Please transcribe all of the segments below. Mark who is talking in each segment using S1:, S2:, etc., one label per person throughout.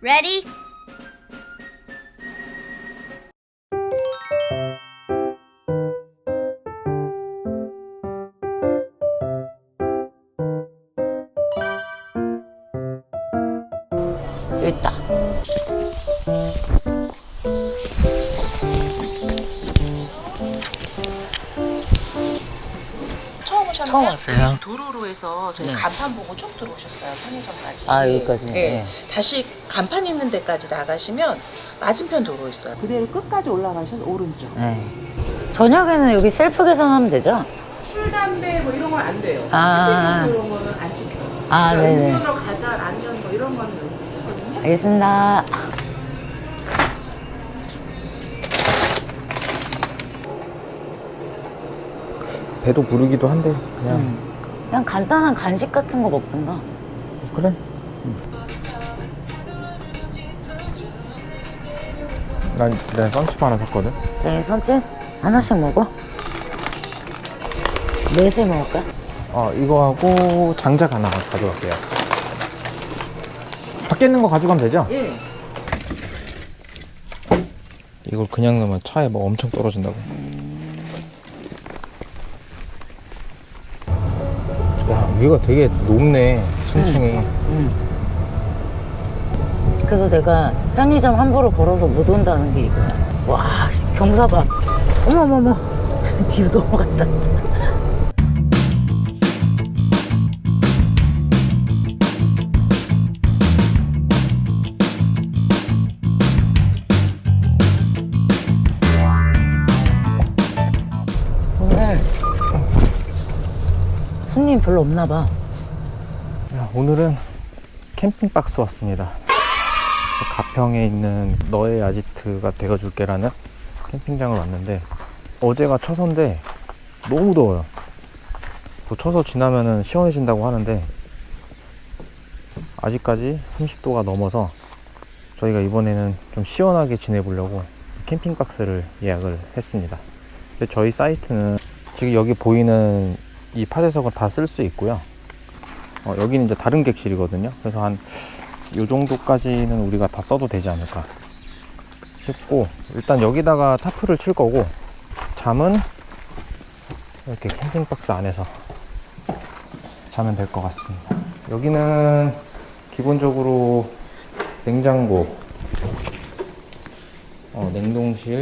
S1: Ready?
S2: 해서 저희
S3: 네.
S2: 간판 보고 쭉 들어오셨어요 편의점까지.
S3: 아, 여기까지?
S2: 네.
S3: 네.
S2: 다시 간판 있는 데까지 나가시면 맞은편 도로 있어요. 그대로 끝까지 올라가셔서 오른쪽.
S3: 네. 저녁에는 여기 셀프 계산하면 되죠?
S2: 술, 담배 뭐 이런 건 안 돼요.
S3: 아.
S2: 이런 거는 안 찍혀요.
S3: 아,
S2: 그러니까
S3: 네네.
S2: 음료로 가자, 라면 뭐 이런 거는 안 찍히거든요.
S3: 알겠습니다.
S4: 배도 부르기도 한데 그냥
S3: 그냥 간단한 간식 같은 거 먹든가.
S4: 그래. 난 내가 썬칩 하나 샀거든.
S3: 네, 선진 하나씩 먹어. 넷에 먹을까?
S4: 어 이거 하고 장작 하나 가져갈게요. 밖에 있는 거 가져가면 되죠?
S2: 예.
S4: 이걸 그냥 넣으면 차에 뭐 엄청 떨어진다고. 야 위가 되게 높네 층층이.
S3: 그래서 내가 편의점 함부로 걸어서 못 온다는 게 이거야. 와, 씨, 경사봐. 어머머머. 저 뒤로 넘어갔다. 손님 별로 없나 봐.
S4: 야, 오늘은 캠핑 박스 왔습니다. 가평에 있는 너의 아지트가 되어줄게라는 캠핑장을 왔는데 어제가 처서인데 너무 더워요. 뭐 처서 지나면은 시원해진다고 하는데 아직까지 30도가 넘어서 저희가 이번에는 좀 시원하게 지내보려고 캠핑 박스를 예약을 했습니다. 저희 사이트는 지금 여기 보이는 이 파대석을 다 쓸 수 있고요. 어, 여기는 이제 다른 객실이거든요. 그래서 한요 정도까지는 우리가 다 써도 되지 않을까 싶고 일단 여기다가 타프를 칠 거고 잠은 이렇게 캠핑 박스 안에서 자면 될 것 같습니다. 여기는 기본적으로 냉장고, 어, 냉동실,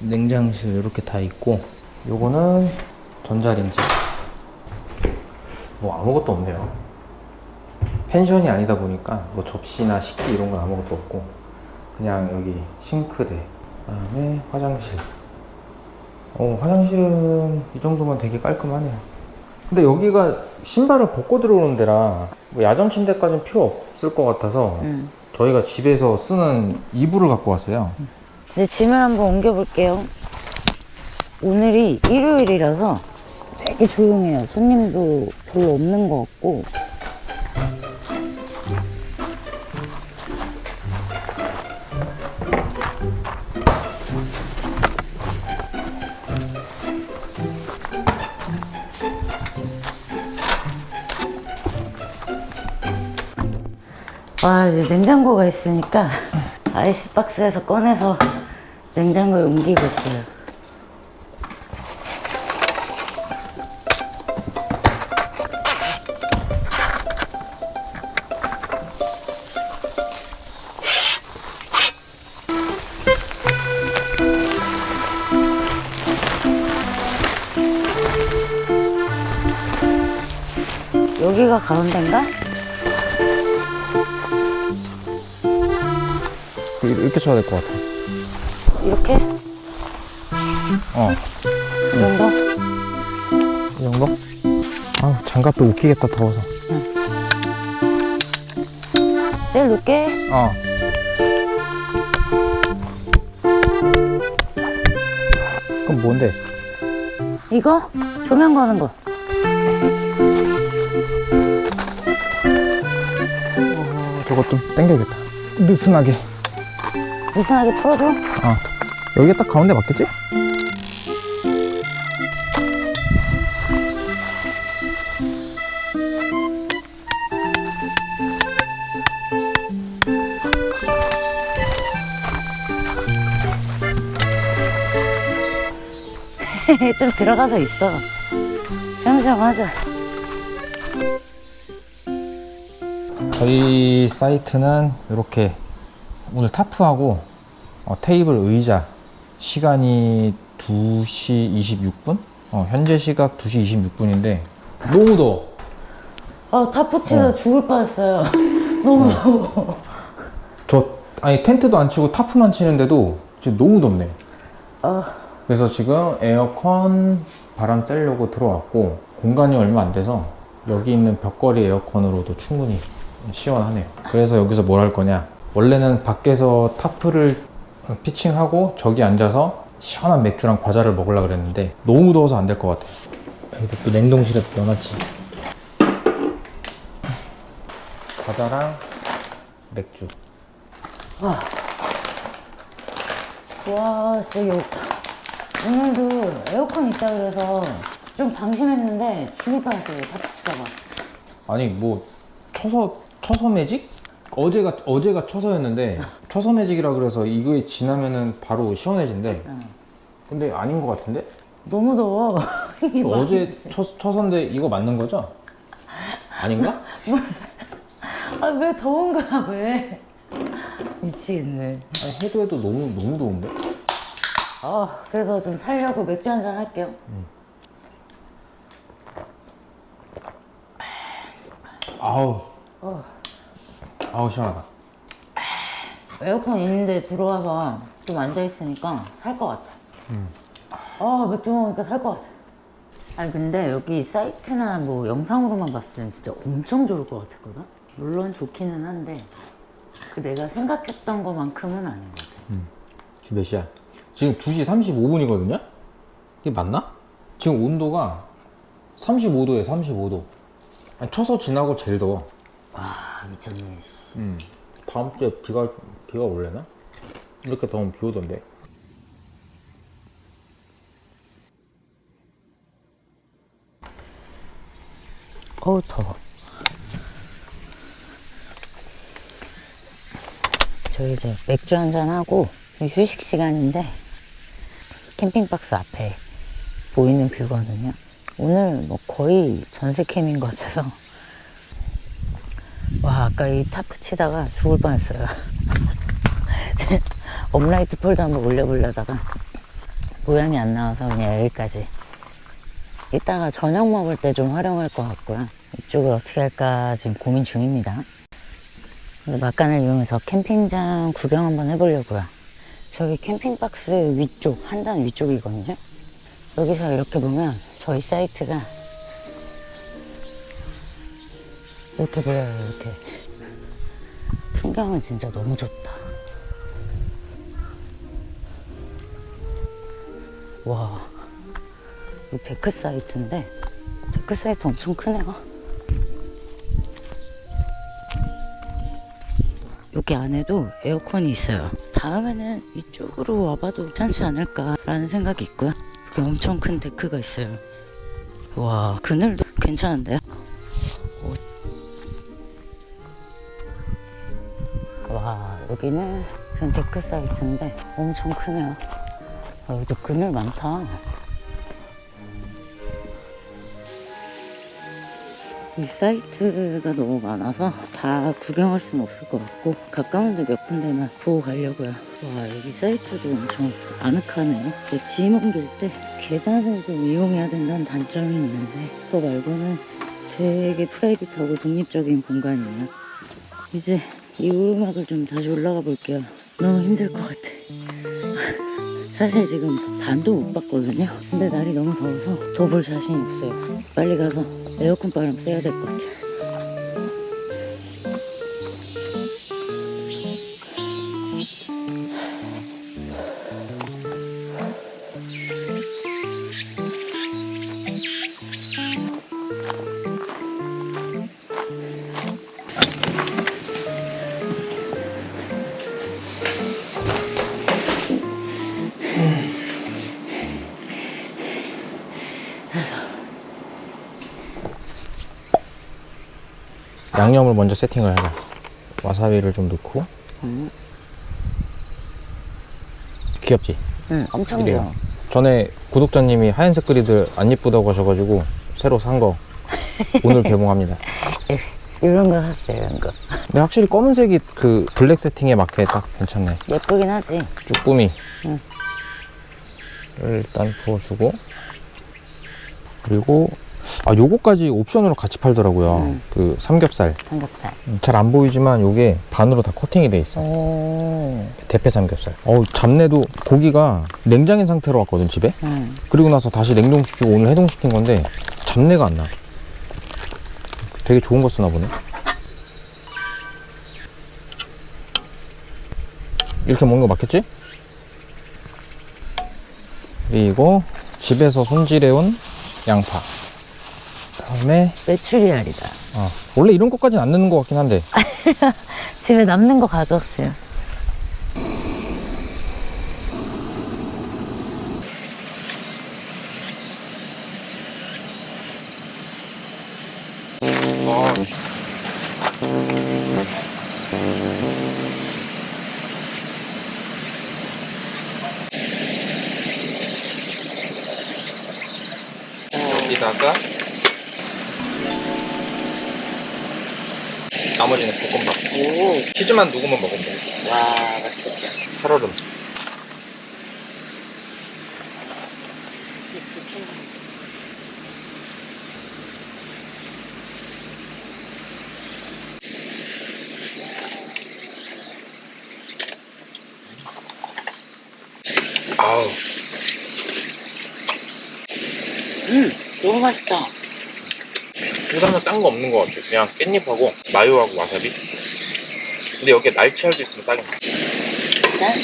S4: 냉장실 이렇게 다 있고 요거는 전자레인지 뭐 아무것도 없네요. 펜션이 아니다 보니까 뭐 접시나 식기 이런 건 아무것도 없고 그냥 여기 싱크대 그다음에 화장실. 어 화장실은 이 정도면 되게 깔끔하네요. 근데 여기가 신발을 벗고 들어오는 데라 뭐 야전 침대까지는 필요 없을 것 같아서
S3: 음.
S4: 저희가 집에서 쓰는 이불을 갖고 왔어요.
S3: 이제 짐을 한번 옮겨볼게요. 오늘이 일요일이라서 되게 조용해요. 손님도 별로 없는 것 같고. 와, 이제 냉장고가 있으니까 아이스박스에서 꺼내서 냉장고에 옮기고 있어요. 여기가 가운데인가?
S4: 이렇게 쳐야 될 것 같아.
S3: 이렇게?
S4: 어,
S3: 이 정도?
S4: 이 정도? 아우, 장갑도 웃기겠다, 더워서.
S3: 제일 높게?
S4: 어. 그럼 뭔데?
S3: 이거? 조명 거는 거.
S4: 저것도 당겨야겠다 느슨하게
S3: 느슨하게 풀어줘?
S4: 어 여기가 딱 가운데 맞겠지?
S3: 좀 들어가서 있어. 잠시만 하자.
S4: 저희 사이트는 이렇게 오늘 타프하고 어, 테이블 의자 시간이 2시 26분? 어, 현재 시각 2시 26분인데 너무 더워
S3: 아, 타프치다 죽을 뻔했어요. 너무 더워.
S4: 저 아니 텐트도 안 치고 타프만 치는데도 지금 너무 덥네
S3: 아,
S4: 그래서 지금 에어컨 바람 쐬려고 들어왔고 공간이 얼마 안 돼서 여기 있는 벽걸이 에어컨으로도 충분히 시원하네요. 그래서 여기서 뭘 할 거냐? 원래는 밖에서 타프를 피칭하고 저기 앉아서 시원한 맥주랑 과자를 먹으려 그랬는데 너무 더워서 안 될 것 같아. 여기도 또 냉동실에 넣어놨지. 과자랑 맥주.
S3: 와, 진짜 요, 오늘도 에어컨 있다 그래서 좀 방심했는데 죽을 뻔했어요, 타프치다가.
S4: 아니 뭐 처서 처서 매직? 어제가 어제가 처서였는데 처서 매직이라 그래서 이거에 지나면은 바로 시원해진대. 근데 아닌 것 같은데?
S3: 너무 더워. 이게 막-
S4: 어제 처, 처서인데 이거 맞는 거죠? 아닌가?
S3: 아, 왜 더운 거야, 왜? 미치겠네.
S4: 아니, 해도 해도 너무 너무 더운데?
S3: 아, 그래서 좀 살려고 맥주 한잔 할게요.
S4: 아우 아우 시원하다.
S3: 에어컨 있는데 들어와서 좀 앉아 있으니까 살 것 같아. 아, 맥주 먹으니까 살 것 같아. 아니, 근데 여기 사이트나 뭐 영상으로만 봤을 땐 진짜 엄청 좋을 것 같았거든? 물론 좋기는 한데, 그 내가 생각했던 것만큼은 아닌 것 같아.
S4: 지금 몇 시야? 지금 2시 35분이거든요? 이게 맞나? 지금 온도가 35도에 35도. 아니, 쳐서 지나고 제일 더워.
S3: 와, 미쳤네. 씨.
S4: 음. 다음 주에 비가 비가 올래나? 이렇게 더우면 비 오던데.
S3: 어우, 더워. 저희 이제 맥주 한잔 하고 지금 휴식 시간인데 캠핑박스 앞에 보이는 뷰거든요. 오늘 뭐 거의 전세 캠인 것 같아서 와 아까 이 타프 치다가 죽을 뻔했어요. 업라이트 폴더 한번 올려보려다가 모양이 안 나와서 그냥 여기까지 이따가 저녁 먹을 때 좀 활용할 것 같고요. 이쪽을 어떻게 할까 지금 고민 중입니다. 막간을 이용해서 캠핑장 구경 한번 해보려고요. 저기 캠핑박스 위쪽, 한 단 위쪽이거든요. 여기서 이렇게 보면 저희 사이트가 이렇게 보여요, 이렇게. 풍경은 진짜 너무 좋다. 와. 이 데크 사이트인데 데크 사이트 엄청 크네요. 여기 안에도 에어컨이 있어요. 다음에는 이쪽으로 와봐도 괜찮지 않을까라는 생각이 있고요. 엄청 큰 데크가 있어요. 와 그늘도 괜찮은데요? 여기는 그냥 데크 사이트인데 엄청 크네요. 아, 여기도 그늘 많다. 이 사이트가 너무 많아서 다 구경할 수는 없을 것 같고 가까운 데 몇 군데만 보고 가려고요. 와 여기 사이트도 엄청 아늑하네요. 짐 옮길 때 계단을 좀 이용해야 된다는 단점이 있는데 그거 말고는 되게 프라이빗하고 독립적인 공간이에요. 이제 이 오르막을 좀 다시 올라가 볼게요. 너무 힘들 것 같아. 사실 지금 반도 못 봤거든요. 근데 날이 너무 더워서 더 볼 자신이 없어요. 빨리 가서 에어컨 바람 쐬야 될 것 같아요.
S4: 양념을 먼저 세팅을 해라. 와사비를 좀 넣고.
S3: 음.
S4: 귀엽지?
S3: 응, 엄청
S4: 이래요.
S3: 좋아.
S4: 전에 구독자님이 하얀색 그리들 안 예쁘다고 하셔가지고 새로 산 거 오늘 개봉합니다.
S3: 이런 거 샀어요, 이런 거.
S4: 근데 확실히 검은색이 그 블랙 세팅에 맞게 딱 괜찮네.
S3: 예쁘긴 하지.
S4: 쭈꾸미.
S3: 응.
S4: 일단 부어주고 그리고 아 요거까지 옵션으로 같이 팔더라고요.
S3: 음.
S4: 그 삼겹살.
S3: 삼겹살.
S4: 잘 안 보이지만 요게 반으로 다 커팅이 돼 있어.
S3: 오.
S4: 대패 삼겹살. 어우 잡내도 고기가 냉장인 상태로 왔거든 집에.
S3: 응.
S4: 그리고 나서 다시 냉동시키고 오늘 해동시킨 건데 잡내가 안 나. 되게 좋은 거 쓰나 보네. 이렇게 먹는 거 맞겠지? 그리고 집에서 손질해온 양파. 그다음에
S3: 메추리알이다.
S4: 어, 원래 이런 것까지는 안 넣는 것 같긴 한데
S3: 집에 남는 거 가져왔어요.
S4: 나머지는 볶음밥.
S3: 오.
S4: 치즈만 누구면 먹으면 돼.
S3: 와, 맛있겠다.
S4: 살얼음. 아우
S3: 음, 너무 맛있다.
S4: 부산은 딴 거 없는 것 같아. 그냥 깻잎하고 마요하고 와사비. 근데 여기에 날치알도 있으면 딱이네.
S3: 네?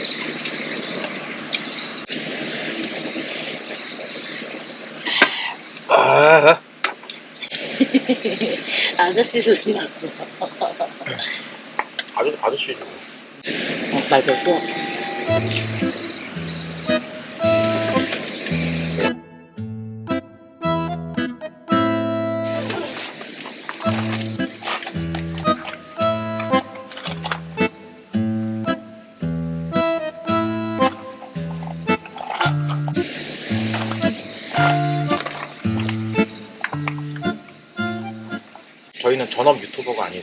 S4: 아,
S3: 아저씨 소리 났어.
S4: 아주 아저씨지.
S3: 어, 말 뱉고.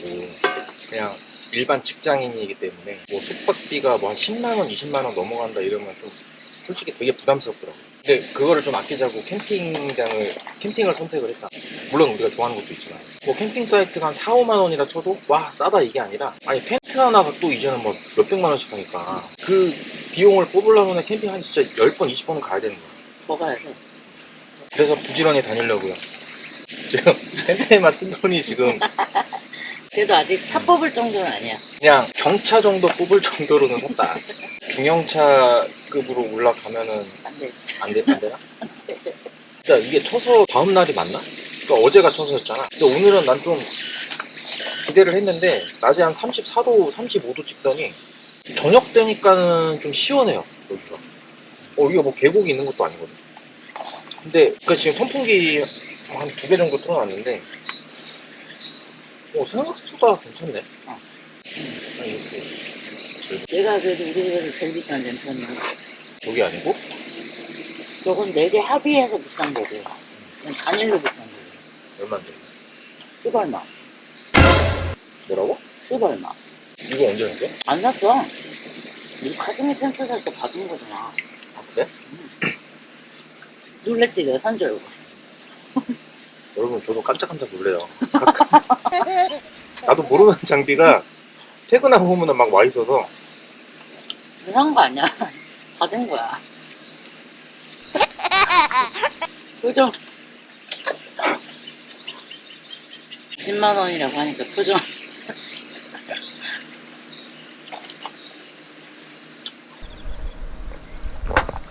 S4: 아니고 그냥 일반 직장인이기 때문에 뭐 숙박비가 뭐 한 10만 원, 20만 원 넘어간다 이러면 좀 솔직히 되게 부담스럽더라고요. 근데 그거를 좀 아끼자고 캠핑장을 캠핑을 선택을 했다. 물론 우리가 좋아하는 것도 있지만 뭐 캠핑 사이트가 한 4, 5만 원이라 쳐도 와 싸다 이게 아니라 아니 텐트 하나가 또 이제는 뭐 몇백만 원씩 하니까 그 비용을 뽑으려면 캠핑 한 진짜 10번, 20번은 가야 되는 거야.
S3: 더 가야죠.
S4: 그래서 부지런히 다니려고요. 지금 텐트에만 쓴 돈이 지금
S3: 그래도 아직 차 뽑을 정도는 아니야.
S4: 그냥 경차 정도 뽑을 정도로는 샀다. 중형차급으로 올라가면은
S3: 안 돼.
S4: 안, 되나? 진짜 이게 쳐서 다음 날이 맞나? 그러니까 어제가 쳐서였잖아. 근데 오늘은 난 좀 기대를 했는데 낮에 한 34도, 35도 찍더니 저녁 되니까는 좀 시원해요 여기가. 어 여기가 뭐 계곡이 있는 것도 아니거든. 근데 그 지금 선풍기 한 두 개 정도 틀어놨는데 어 생각보다 괜찮네.
S3: 어.
S4: 아니, 이렇게
S3: 얘가 그래도 우리 집에서 제일 비싼 랜턴이야.
S4: 여기 아니고
S3: 저건 4개 합의해서 비싼 거고. 그냥 단일로 비싼 거고.
S4: 얼마인데?
S3: 10얼마.
S4: 뭐라고?
S3: 10얼마.
S4: 이거 언제 낸 거야?
S3: 안 샀어. 우리 카즈미 텐트 살 때 받은 거잖아.
S4: 아 그래?
S3: 놀랬지, 내가 산줄 알고.
S4: 여러분 저도 깜짝깜짝 놀래요. 나도 모르는 장비가 퇴근하고 오면 막 와 있어서
S3: 산거 아니야. 받은 거야. 표정. 10만 원이라고 하니까 표정.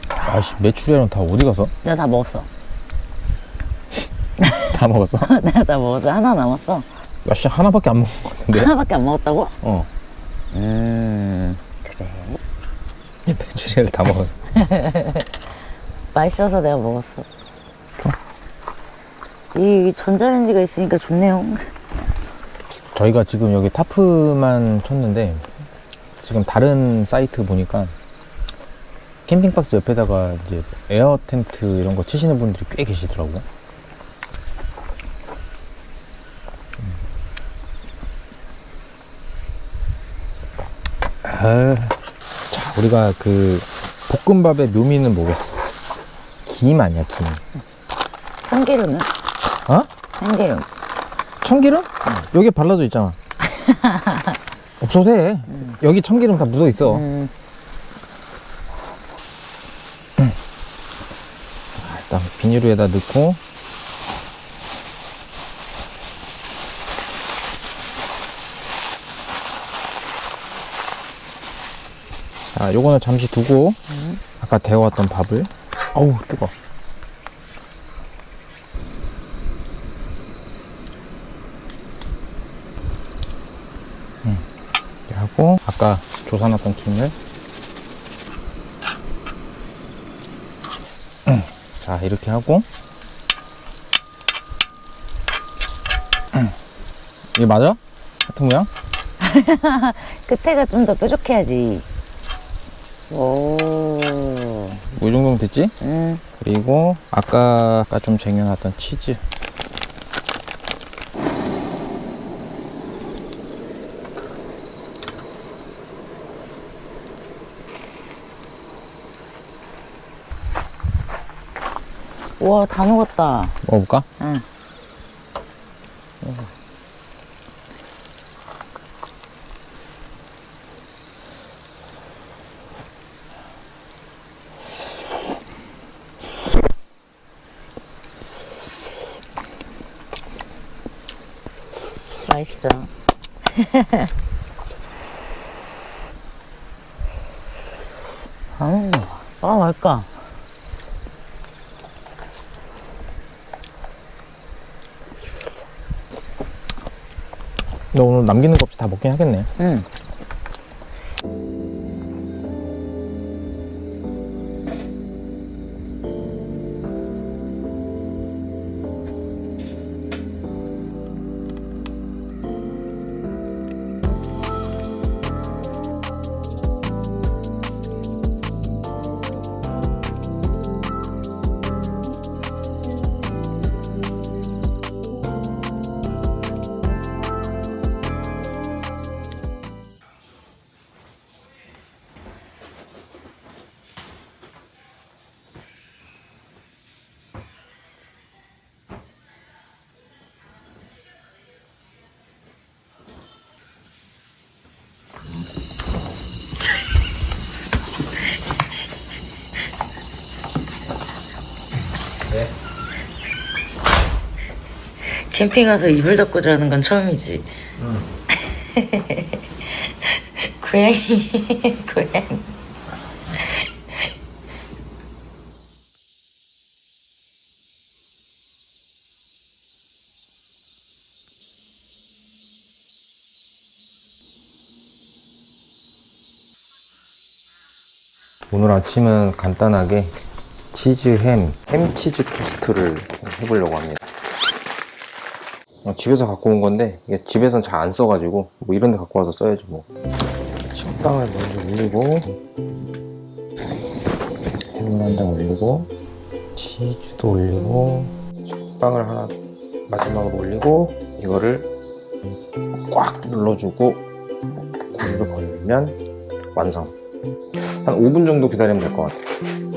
S4: 아씨 메추리알은 다 어디 가서?
S3: 내가 다 먹었어.
S4: 다 먹었어?
S3: 내가 다 먹었어. 하나 남았어.
S4: 야 씨 하나밖에 안 먹은 것 같은데?
S3: 하나밖에 안 먹었다고?
S4: 어
S3: 음, 그래.
S4: 메추리알 다 먹었어.
S3: 맛있어서 내가 먹었어. 이 전자레인지가 있으니까 좋네요.
S4: 저희가 지금 여기 타프만 쳤는데 지금 다른 사이트 보니까 캠핑박스 옆에다가 이제 에어 텐트 이런 거 치시는 분들이 꽤 계시더라고. 아, 자, 우리가 그 볶음밥의 묘미는 뭐겠어? 김 아니야, 김.
S3: 참기름은?
S4: 어?
S3: 참기름.
S4: 참기름? 여기 발라져 있잖아. 없어도 돼. 여기 참기름 다 묻어 있어.
S3: 음,
S4: 일단 비닐에다 넣고 자 요거는 잠시 두고 아까 데워왔던 밥을 어우 뜨거 음, 이렇게 하고 아까 조사놨던 김을 자 이렇게 하고 음. 이게 맞아? 같은 모양?
S3: 끝에가 좀 더 뾰족해야지. 오.
S4: 뭐이 정도면 됐지?
S3: 음.
S4: 그리고 아까 아까 좀 쟁여놨던 치즈
S3: 우와, 다 녹았다.
S4: 먹어볼까?
S3: 응. 맛있어. 아, 아, 맛있다.
S4: 너 오늘 남기는 거 없이 다 먹긴 하겠네
S3: 응. 캠핑 가서 이불 덮고 자는 건 처음이지. 고양이, 고양이.
S4: 오늘 아침은 간단하게 치즈 햄, 햄 치즈 토스트를 좀 해보려고 합니다. 어, 집에서 갖고 온 건데 이게 집에선 잘 안 써가지고 뭐 이런 데 갖고 와서 써야지 뭐. 식빵을 먼저 올리고 햄을 한 장 올리고 치즈도 올리고 식빵을 하나 마지막으로 올리고 이거를 꽉 눌러주고 고리를 걸면 완성. 한 5분 정도 기다리면 될 것 같아요.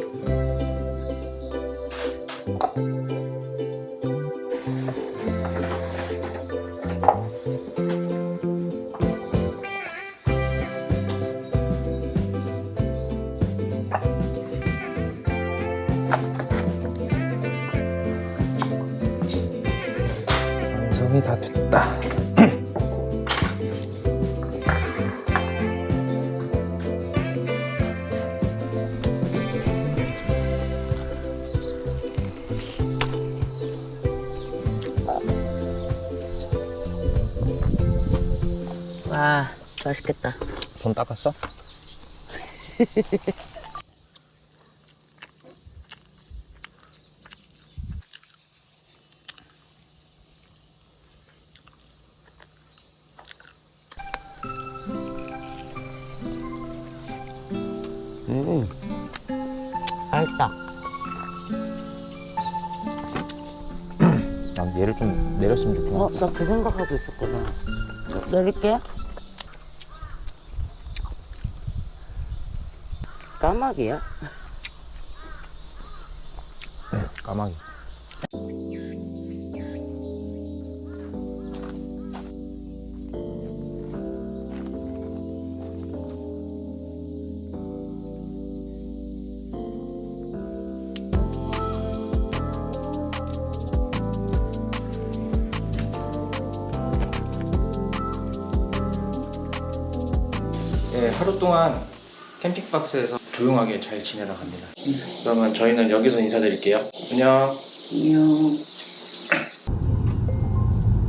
S3: 와, 맛있겠다.
S4: 손 닦았어? 음.
S3: 맛있다.
S4: 난 얘를 좀 내렸으면 좋긴
S3: 어. 나 그 생각하고 있었거든. 내릴게. 까마귀야?
S4: 까마귀. 네, 하루 동안 캠핑 박스에서 조용하게 잘 지내다 갑니다. 그러면 저희는 여기서 인사드릴게요. 안녕.
S3: 안녕.